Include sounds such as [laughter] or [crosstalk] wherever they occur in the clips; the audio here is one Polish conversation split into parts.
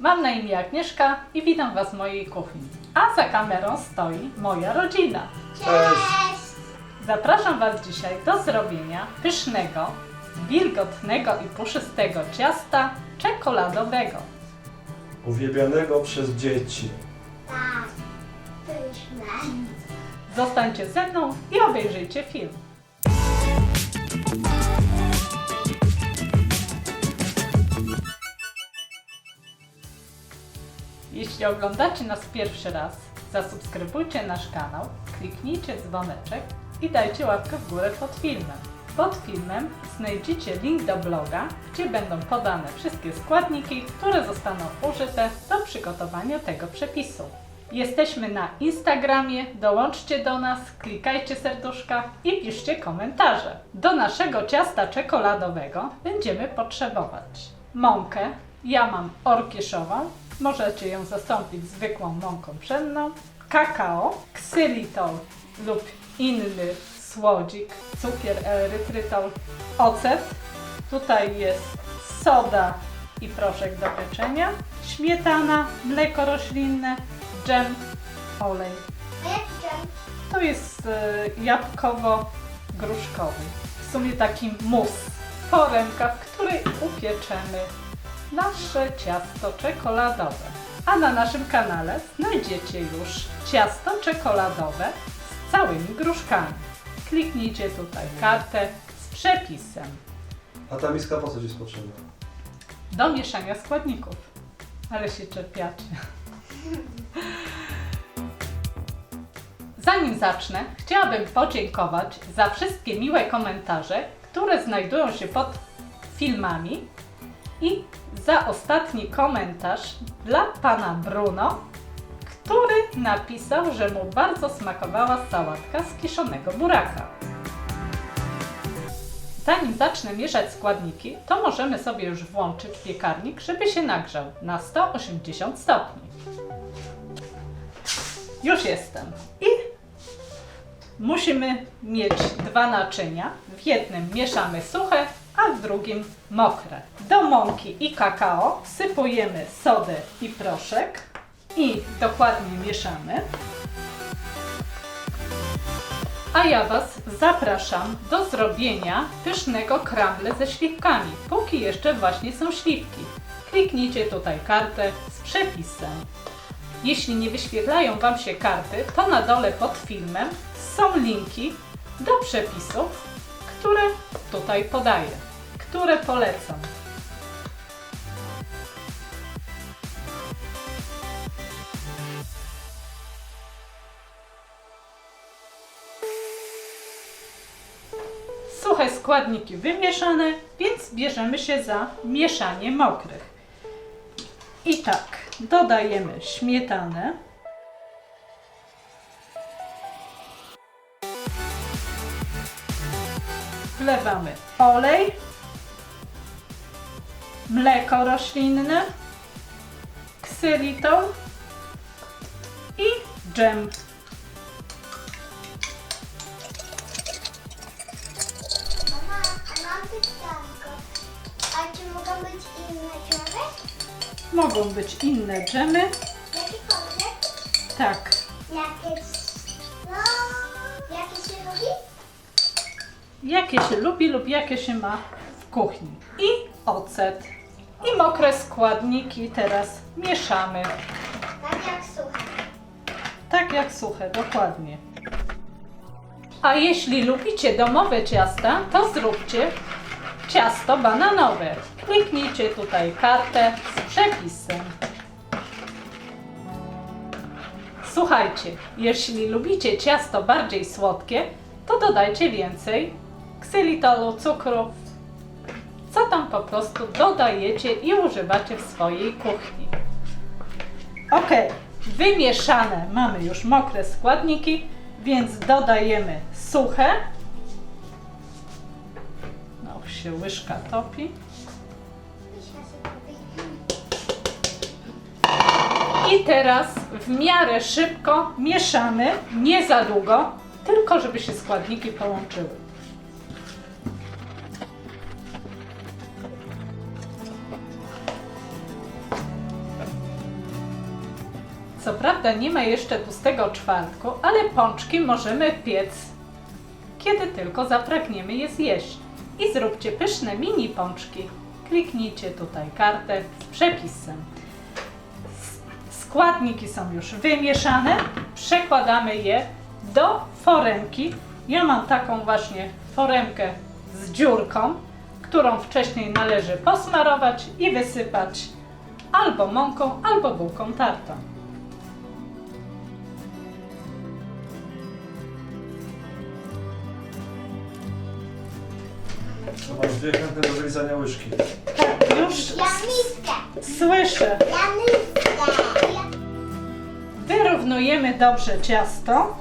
Mam na imię Agnieszka i witam Was w mojej kuchni. A za kamerą stoi moja rodzina. Cześć! Zapraszam Was dzisiaj do zrobienia pysznego, wilgotnego i puszystego ciasta czekoladowego. Uwielbianego przez dzieci. Tak, pyszne. Zostańcie ze mną i obejrzyjcie film. Jeśli oglądacie nas pierwszy raz, zasubskrybujcie nasz kanał, kliknijcie dzwoneczek i dajcie łapkę w górę pod filmem. Pod filmem znajdziecie link do bloga, gdzie będą podane wszystkie składniki, które zostaną użyte do przygotowania tego przepisu. Jesteśmy na Instagramie, dołączcie do nas, klikajcie serduszka i piszcie komentarze. Do naszego ciasta czekoladowego będziemy potrzebować mąkę, ja mam orkieszową, możecie ją zastąpić zwykłą mąką pszenną, kakao, ksylitol lub inny słodzik, cukier erytrytol, ocet, tutaj jest soda i proszek do pieczenia, śmietana, mleko roślinne, dżem, olej. A jaki dżem? To jest e, jabłkowo-gruszkowy. W sumie taki mus, foremka, w której upieczemy nasze ciasto czekoladowe. A na naszym kanale znajdziecie już ciasto czekoladowe z całymi gruszkami. Kliknijcie tutaj kartę z przepisem A ta miska po co ci jest potrzebna? do mieszania składników. Ale się czepiacie. [laughs] Zanim zacznę, chciałabym podziękować za wszystkie miłe komentarze, które znajdują się pod filmami i za ostatni komentarz dla pana Bruno, który napisał, że mu bardzo smakowała sałatka z kiszonego buraka. Zanim zacznę mieszać składniki, to możemy sobie już włączyć piekarnik, żeby się nagrzał na 180 stopni. Już jestem. I musimy mieć dwa naczynia. W jednym mieszamy suche, w drugim mokre. Do mąki i kakao wsypujemy sodę i proszek i dokładnie mieszamy. A ja Was zapraszam do zrobienia pysznego crumble ze śliwkami, póki jeszcze właśnie są śliwki. Kliknijcie tutaj kartę z przepisem. Jeśli nie wyświetlają Wam się karty, to na dole pod filmem są linki do przepisów, które tutaj podaję, które polecam. Suche składniki wymieszane, więc bierzemy się za mieszanie mokrych. I tak, dodajemy śmietanę. Wlewamy olej, mleko roślinne, ksylitol i dżem. Mama, a mam pytanko. A czy mogą być inne dżemy? Mogą być inne dżemy. Jakiekolwiek? Tak, Jakie... No... Jakie się lubi? jakie się lubi lub jakie się ma w kuchni. I ocet. I mokre składniki teraz mieszamy. Tak jak suche. Tak jak suche, dokładnie. A jeśli lubicie domowe ciasta, to zróbcie ciasto bananowe. Kliknijcie tutaj kartę z przepisem. Słuchajcie, jeśli lubicie ciasto bardziej słodkie, to dodajcie więcej ksylitolu, cukru, co tam po prostu dodajecie i używacie w swojej kuchni. Ok, wymieszane mamy już mokre składniki, więc dodajemy suche. No się łyżka topi. I teraz w miarę szybko mieszamy, nie za długo, tylko żeby się składniki połączyły. Co prawda nie ma jeszcze tłustego czwartku, ale pączki możemy piec, kiedy tylko zapragniemy je zjeść. I zróbcie pyszne mini pączki. Kliknijcie tutaj kartę z przepisem. Składniki są już wymieszane. Przekładamy je do foremki. Ja mam taką właśnie foremkę z dziurką, którą wcześniej należy posmarować i wysypać albo mąką, albo bułką tartą. Dwie chętne do wylizania łyżki. Tak, już Ja miskę. słyszę. Ja miskę. Ja... Wyrównujemy dobrze ciasto.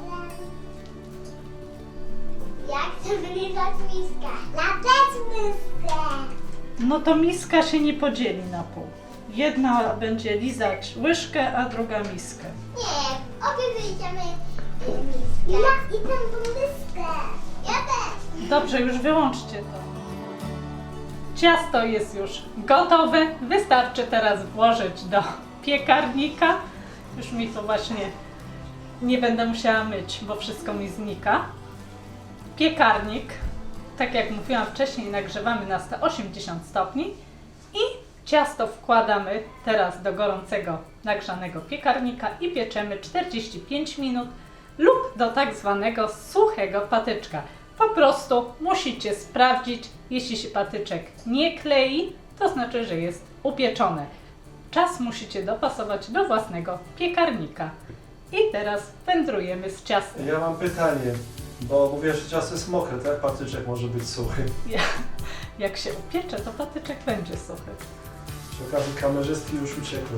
Ja chcę wylizać miskę. Na też miskę. No to miska się nie podzieli na pół. Jedna będzie lizać łyżkę, a druga miskę. Nie, obie wyjdziemy y, miskę. Ja idę tą miskę. Ja też. Dobrze, już wyłączcie to. Ciasto jest już gotowe. Wystarczy teraz włożyć do piekarnika. Już mi to właśnie nie będę musiała myć, bo wszystko mi znika. Piekarnik, tak jak mówiłam wcześniej, nagrzewamy na 180 stopni i ciasto wkładamy teraz do gorącego nagrzanego piekarnika i pieczemy 45 minut lub do tak zwanego suchego patyczka. Po prostu musicie sprawdzić, jeśli się patyczek nie klei, to znaczy, że jest upieczony. Czas musicie dopasować do własnego piekarnika. I teraz wędrujemy z ciastem. Ja mam pytanie, bo mówię, że ciasto jest mokre, tak? Patyczek może być suchy. Ja, jak się upiecze, to patyczek będzie suchy. Przy okazji kamerzystki już uciekły.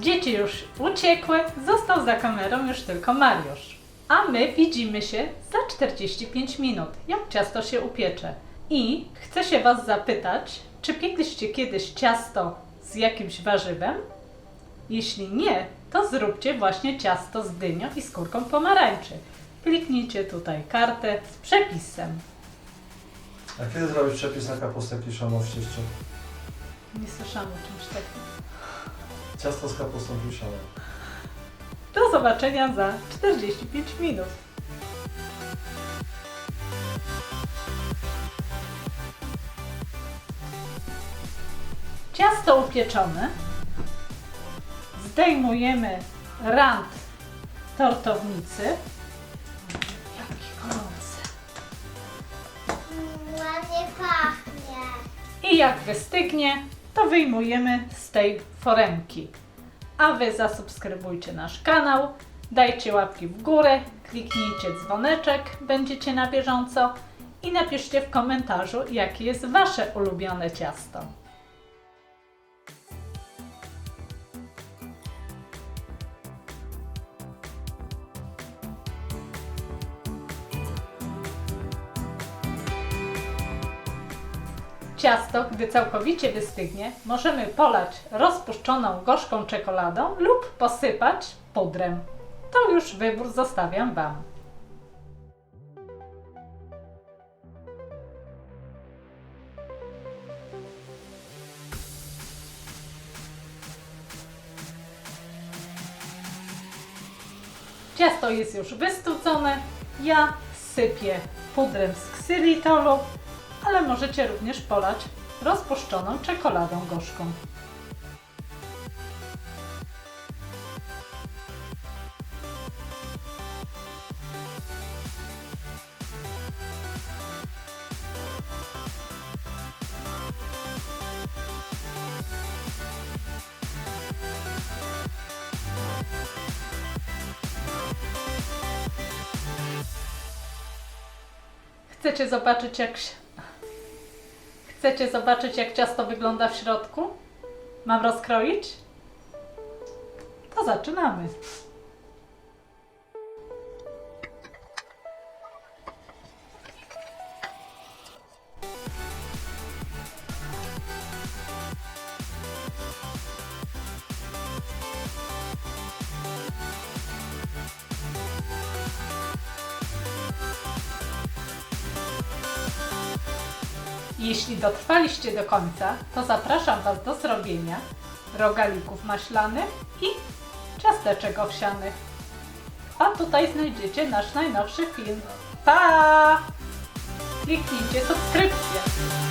Dzieci już uciekły, został za kamerą już tylko Mariusz. A my widzimy się za 45 minut, jak ciasto się upiecze. I chcę się Was zapytać, czy piekliście kiedyś ciasto z jakimś warzywem? Jeśli nie, to zróbcie właśnie ciasto z dynią i skórką pomarańczy. Kliknijcie tutaj kartę z przepisem. A kiedy zrobisz przepis na kapustę kiszoną w cieście? Nie słyszałam o czymś takim. Ciasto z kapustą kiszoną. Do zobaczenia za 45 minut. Ciasto upieczone. Zdejmujemy rant tortownicy. Jaki gorący. Mm, Ładnie pachnie. I jak wystygnie, to wyjmujemy z tej foremki. A Wy zasubskrybujcie nasz kanał, dajcie łapki w górę, kliknijcie dzwoneczek, będziecie na bieżąco i napiszcie w komentarzu, jakie jest Wasze ulubione ciasto. Ciasto, gdy całkowicie wystygnie, możemy polać rozpuszczoną gorzką czekoladą lub posypać pudrem. To już wybór zostawiam Wam. Ciasto jest już wystudzone. Ja sypię pudrem z ksylitolu, ale możecie również polać rozpuszczoną czekoladą gorzką. Chcecie zobaczyć jak. Chcecie zobaczyć jak ciasto wygląda w środku? Mam rozkroić? To zaczynamy. Jeśli dotrwaliście do końca, to zapraszam Was do zrobienia rogalików maślanych i ciasteczek owsianych. A tutaj znajdziecie nasz najnowszy film. Pa! Kliknijcie subskrypcję.